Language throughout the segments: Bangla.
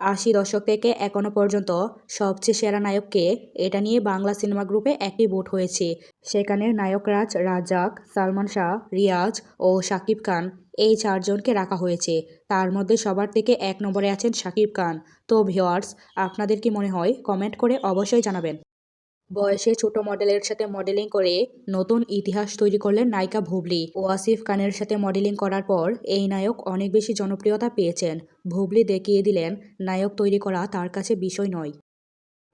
আশি দশক থেকে এখনও পর্যন্ত সবচেয়ে সেরা নায়ককে এটা নিয়ে বাংলা সিনেমা গ্রুপে একটি ভোট হয়েছে। সেখানে নায়করাজ রাজাক সালমান শাহ, রিয়াজ ও শাকিব খান এই চারজনকে রাখা হয়েছে। তার মধ্যে সবার থেকে এক নম্বরে আছেন শাকিব খান। তো ভিওয়ার্স আপনাদের কি মনে হয়? কমেন্ট করে অবশ্যই জানাবেন। বয়সে ছোট মডেলের সাথে মডেলিং করে নতুন ইতিহাস তৈরি করলেন নায়িকা ভুবলি। ওয়াসিফ খানের সাথে মডেলিং করার পর এই নায়ক অনেক বেশি জনপ্রিয়তা পেয়েছেন। ভুবলি দেখিয়ে দিলেন, নায়ক তৈরি করা তার কাছে বিষয় নয়।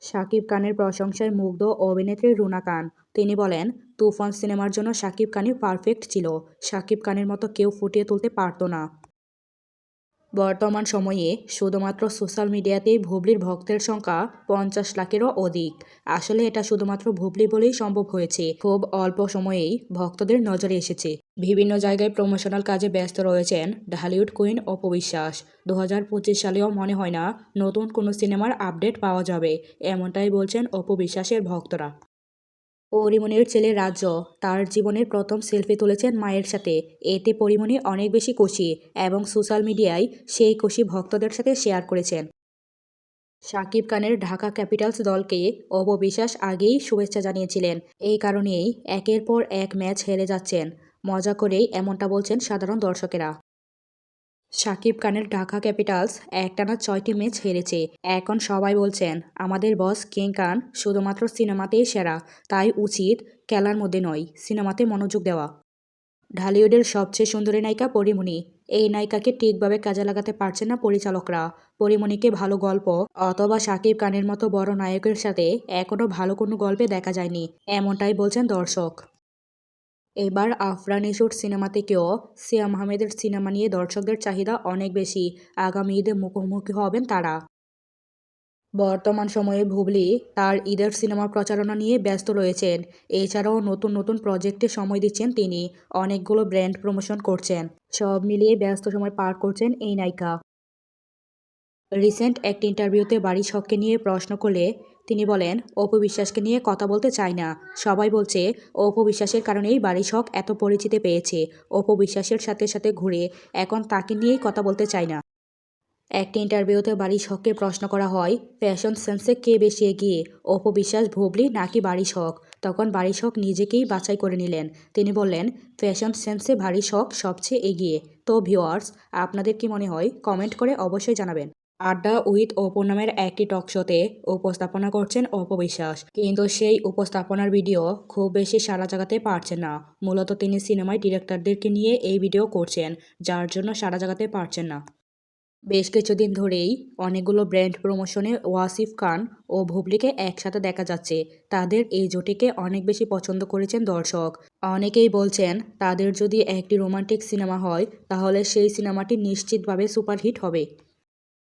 শাকিব খানের প্রশংসায় মুগ্ধ অভিনেত্রী রুনা খান। তিনি বলেন, তুফান সিনেমার জন্য শাকিব খানই পারফেক্ট ছিল। শাকিব খানের মতো কেউ ফুটিয়ে তুলতে পারতো না। বর্তমান সময়ে শুধুমাত্র সোশ্যাল মিডিয়াতেই ভুবলির ভক্তের সংখ্যা পঞ্চাশ লাখেরও অধিক। আসলে এটা শুধুমাত্র ভুবলি বলেই সম্ভব হয়েছে। খুব অল্প সময়েই ভক্তদের নজরে এসেছে। বিভিন্ন জায়গায় প্রমোশনাল কাজে ব্যস্ত রয়েছেন ঢালিউড কুইন অপবিশ্বাস দু হাজার পঁচিশ সালেও মনে হয় না নতুন কোনো সিনেমার আপডেট পাওয়া যাবে, এমনটাই বলছেন অপবিশ্বাসের ভক্তরা। পরিমণির ছেলে রাজ্য তার জীবনের প্রথম সেলফি তুলেছেন মায়ের সাথে। এতে পরিমণি অনেক বেশি খুশি এবং সোশ্যাল মিডিয়ায় সেই খুশি ভক্তদের সাথে শেয়ার করেছেন। শাকিব খানের ঢাকা ক্যাপিটালস দলকে অববিশ্বাস আগেই শুভেচ্ছা জানিয়েছিলেন। এই কারণেই একের পর এক ম্যাচ হেরে যাচ্ছেন। মজা করেই এমনটা বলছেন সাধারণ দর্শকেরা। শাকিব খানের ঢাকা ক্যাপিটালস একটানা ছয়টি ম্যাচ হেরেছে। এখন সবাই বলছেন, আমাদের বস কিং খান শুধুমাত্র সিনেমাতেই সেরা। তাই উচিত খেলার মধ্যে নয়, সিনেমাতে মনোযোগ দেওয়া। ঢালিউডের সবচেয়ে সুন্দরী নায়িকা পরিমণি। এই নায়িকাকে ঠিকভাবে কাজে লাগাতে পারছেন না পরিচালকরা। পরিমণিকে ভালো গল্প অথবা শাকিব খানের মতো বড় নায়কের সাথে এখনও ভালো কোনো গল্পে দেখা যায়নি, এমনটাই বলছেন দর্শক। এবার আফরান ইস্যুর সিনেমা থেকেও সিয়াম আহমেদের সিনেমা নিয়ে দর্শকদের চাহিদা অনেক বেশি। আগামী ঈদে মুখোমুখি হবেন তারা। বর্তমান সময়ে ভুবলি তার ঈদের সিনেমার প্রচারণা নিয়ে ব্যস্ত রয়েছেন। এছাড়াও নতুন নতুন প্রজেক্টে সময় দিচ্ছেন তিনি। অনেকগুলো ব্র্যান্ড প্রমোশন করছেন। সব মিলিয়ে ব্যস্ত সময় পার করছেন এই নায়িকা। রিসেন্ট একটি ইন্টারভিউতে বাড়ি শখকে নিয়ে প্রশ্ন করলে তিনি বলেন, অপু বিশ্বাসকে নিয়ে কথা বলতে চায় না। সবাই বলছে, অপু বিশ্বাসের কারণেই বাড়ি শখ এত পরিচিতি পেয়েছে। অপু বিশ্বাসের সাথে সাথে ঘুরে এখন তাকে নিয়েই কথা বলতে চায় না। একটি ইন্টারভিউতে বাড়ি শখকে প্রশ্ন করা হয়, ফ্যাশন সেন্সে কে বেশি এগিয়ে? অপু বিশ্বাস, ভুবলি নাকি বাড়ি শখ? তখন বাড়ি শখ নিজেকেই বাছাই করে নিলেন। তিনি বললেন, ফ্যাশন সেন্সে বাড়ি শখ সবচেয়ে এগিয়ে। তো ভিওয়ার্স আপনাদের কি মনে হয়? কমেন্ট করে অবশ্যই জানাবেন। আড্ডা উইথ অপু নামের একটি টক শোতে উপস্থাপনা করছেন অপবিশ্বাস কিন্তু সেই উপস্থাপনার ভিডিও খুব বেশি সারা জাগাতে পারছে না। মূলত তিনি সিনেমায় ডিরেক্টরদেরকে নিয়ে এই ভিডিও করছেন, যার জন্য সারা জাগাতে পারছেন না। বেশ কিছুদিন ধরেই অনেকগুলো ব্র্যান্ড প্রমোশনে ওয়াসিফ খান ও ভুবলিকে একসাথে দেখা যাচ্ছে। তাদের এই জুটিকে অনেক বেশি পছন্দ করেছেন দর্শক। অনেকেই বলছেন, তাদের যদি একটি রোমান্টিক সিনেমা হয়, তাহলে সেই সিনেমাটি নিশ্চিতভাবে সুপারহিট হবে।